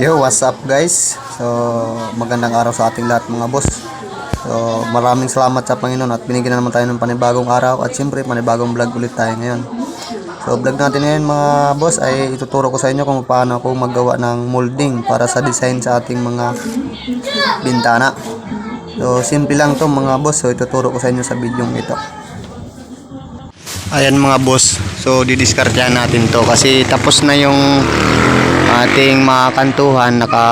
Yo, what's up guys? So, magandang araw sa ating lahat mga boss. So, maraming salamat sa Panginoon at binigyan na naman tayo ng panibagong araw at siyempre panibagong vlog ulit tayo ngayon. So, vlog natin ngayon mga boss ay ituturo ko sa inyo kung paano ako maggawa ng molding para sa design sa ating mga bintana. So, simple lang to mga boss. So, ituturo ko sa inyo sa video ito. Ayan mga boss. So, didiskartehan natin to kasi tapos na yung ating mga kantuhan naka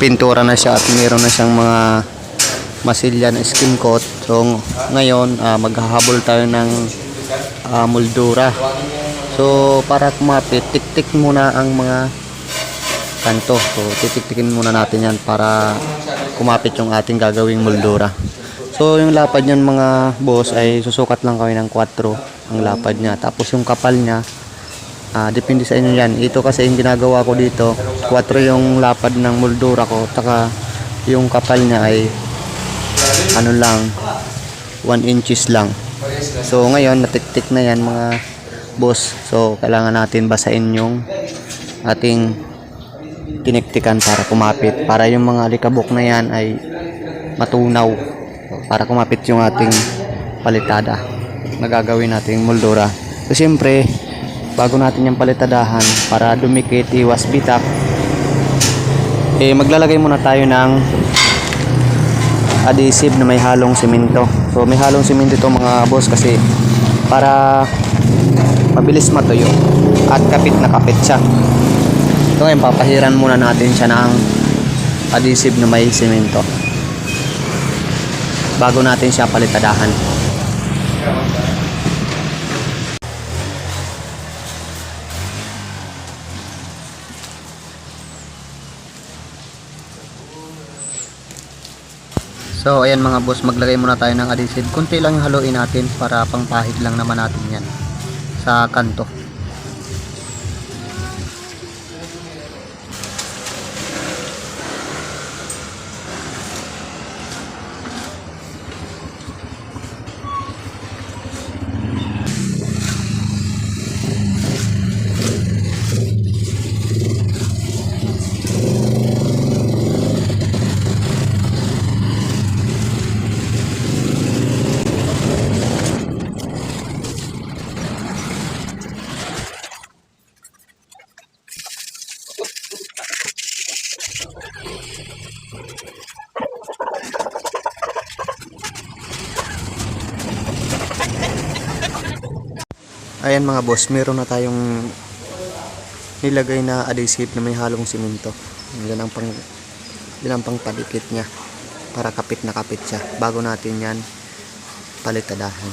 pintura na siya at meron na siyang mga masilya na skin coat. So ngayon ah, maghahabol tayo ng ah, moldura. So para kumapit tik-tik muna ang mga kanto. So titik-tikin muna natin yan para kumapit yung ating gagawing moldura. So yung lapad niyan mga boss ay susukat lang kami ng 4 ang lapad niya. Tapos yung kapal niya Ah, depende sa inyo yan. Ito kasi yung ginagawa ko dito, 4 yung lapad ng moldura ko, taka yung kapal niya ay ano lang, 1 inches lang. So ngayon, natiktik na yan mga boss. So kailangan natin basahin yung ating tiniktikan para kumapit. Para yung mga alikabok na yan ay matunaw. Para kumapit yung ating palitada na gagawin nating moldura. So siyempre, bago natin yung palitadahan para dumikit iwas bitak. Eh maglalagay muna tayo ng adhesive na may halong simento. So may halong simento ito mga boss kasi para mabilis matuyo at kapit na kapit siya. So ngayon papahiran muna natin siya ng adhesive na may simento bago natin siya palitadahan So ayan mga boss, maglagay muna tayo ng adhesive. Kunti lang yung haluin natin para pangpahid lang naman natin yan sa kanto. Ayan mga boss, meron na tayong nilagay na adhesive na may halong simento. Yan ang pang yan ang pang padikit niya para kapit na kapit siya bago natin yan palitadahan.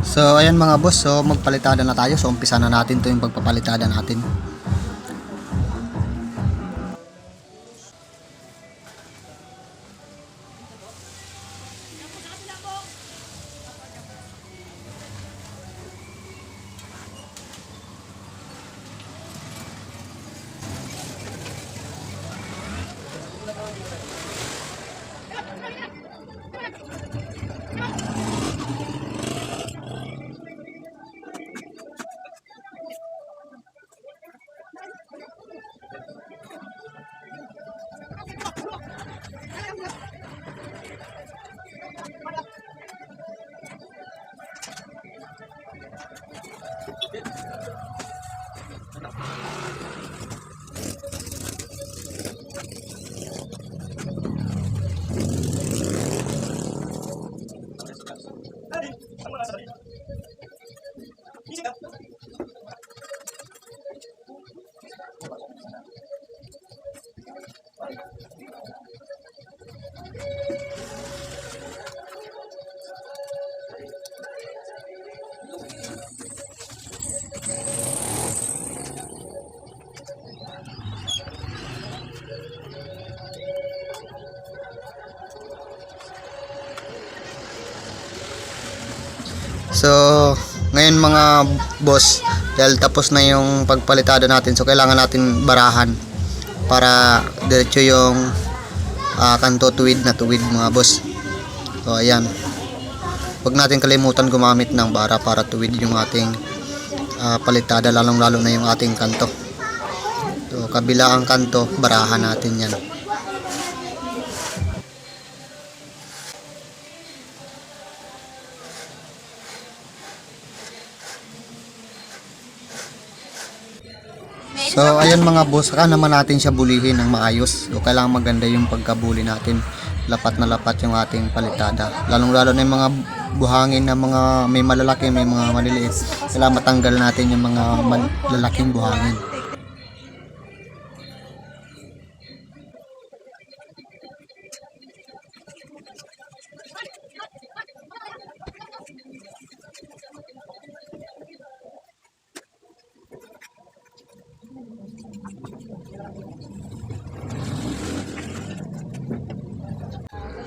So ayan mga boss, so magpalitada na tayo. So umpisa na natin 'to yung pagpapalitada natin. So, ngayon mga boss, dahil tapos na yung pagpalitada natin, so kailangan natin barahan para diretso yung ah, kanto tuwid na tuwid mga boss. So ayan. Huwag natin kalimutan gumamit ng bara para tuwid yung ating ah, palitada lalong lalo na yung ating kanto. So kabila ang kanto, barahan natin yan. So ayan mga boss, saka naman natin siya bulihin ng maayos. So kailangan maganda yung pagkabuli natin. Lapat na lapat yung ating palitada. Lalong lalo na yung mga buhangin na mga may malalaki, may mga maliliit. Kailangan matanggal natin yung mga malalaking buhangin.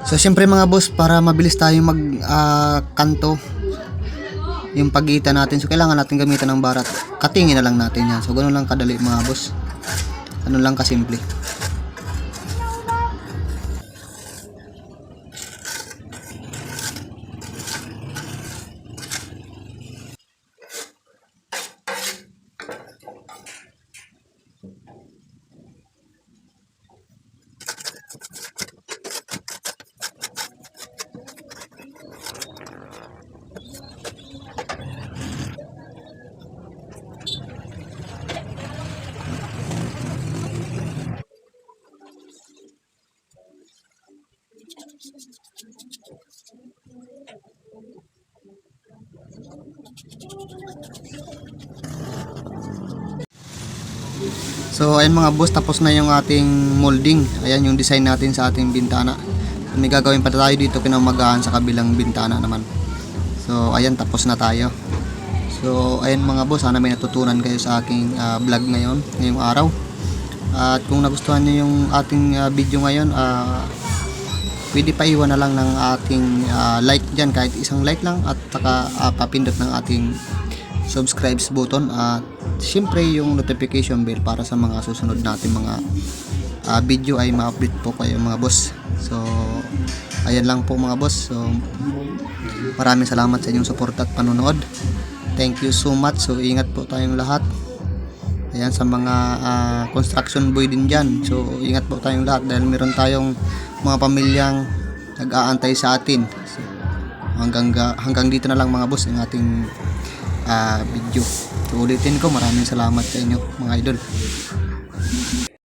So syempre mga boss, para mabilis tayo mag ah, kanto yung pagitan natin. So kailangan natin gamitan ng barat. Katingin na lang natin yan. So ganun lang kadali mga boss. Ano lang kasimple. So ayun mga boss, tapos na yung ating molding. Ayan yung design natin sa ating bintana. May gagawin pa tayo dito kinamagaan sa kabilang bintana naman. So ayan, tapos na tayo. So ayun mga boss, sana may natutunan kayo sa aking ah, vlog ngayon, ngayong araw. At kung nagustuhan niyo yung ating ah, video ngayon, ah, pwede pa iwan na lang ng ating ah, like dyan, kahit isang like lang at saka ah, papindot ng ating subscribes button at syempre yung notification bell para sa mga susunod natin mga ah, video ay ma-update po kayo mga boss. So ayan lang po mga boss. So maraming salamat sa inyong support at panonood. Thank you so much. So ingat po tayong lahat. Ayan sa mga ah, construction boy din dyan. So ingat po tayong lahat dahil meron tayong mga pamilyang nag-aantay sa atin. So, hanggang ga- hanggang dito na lang mga boss ang ating ah, video. So ulitin ko maraming salamat sa inyo mga idol.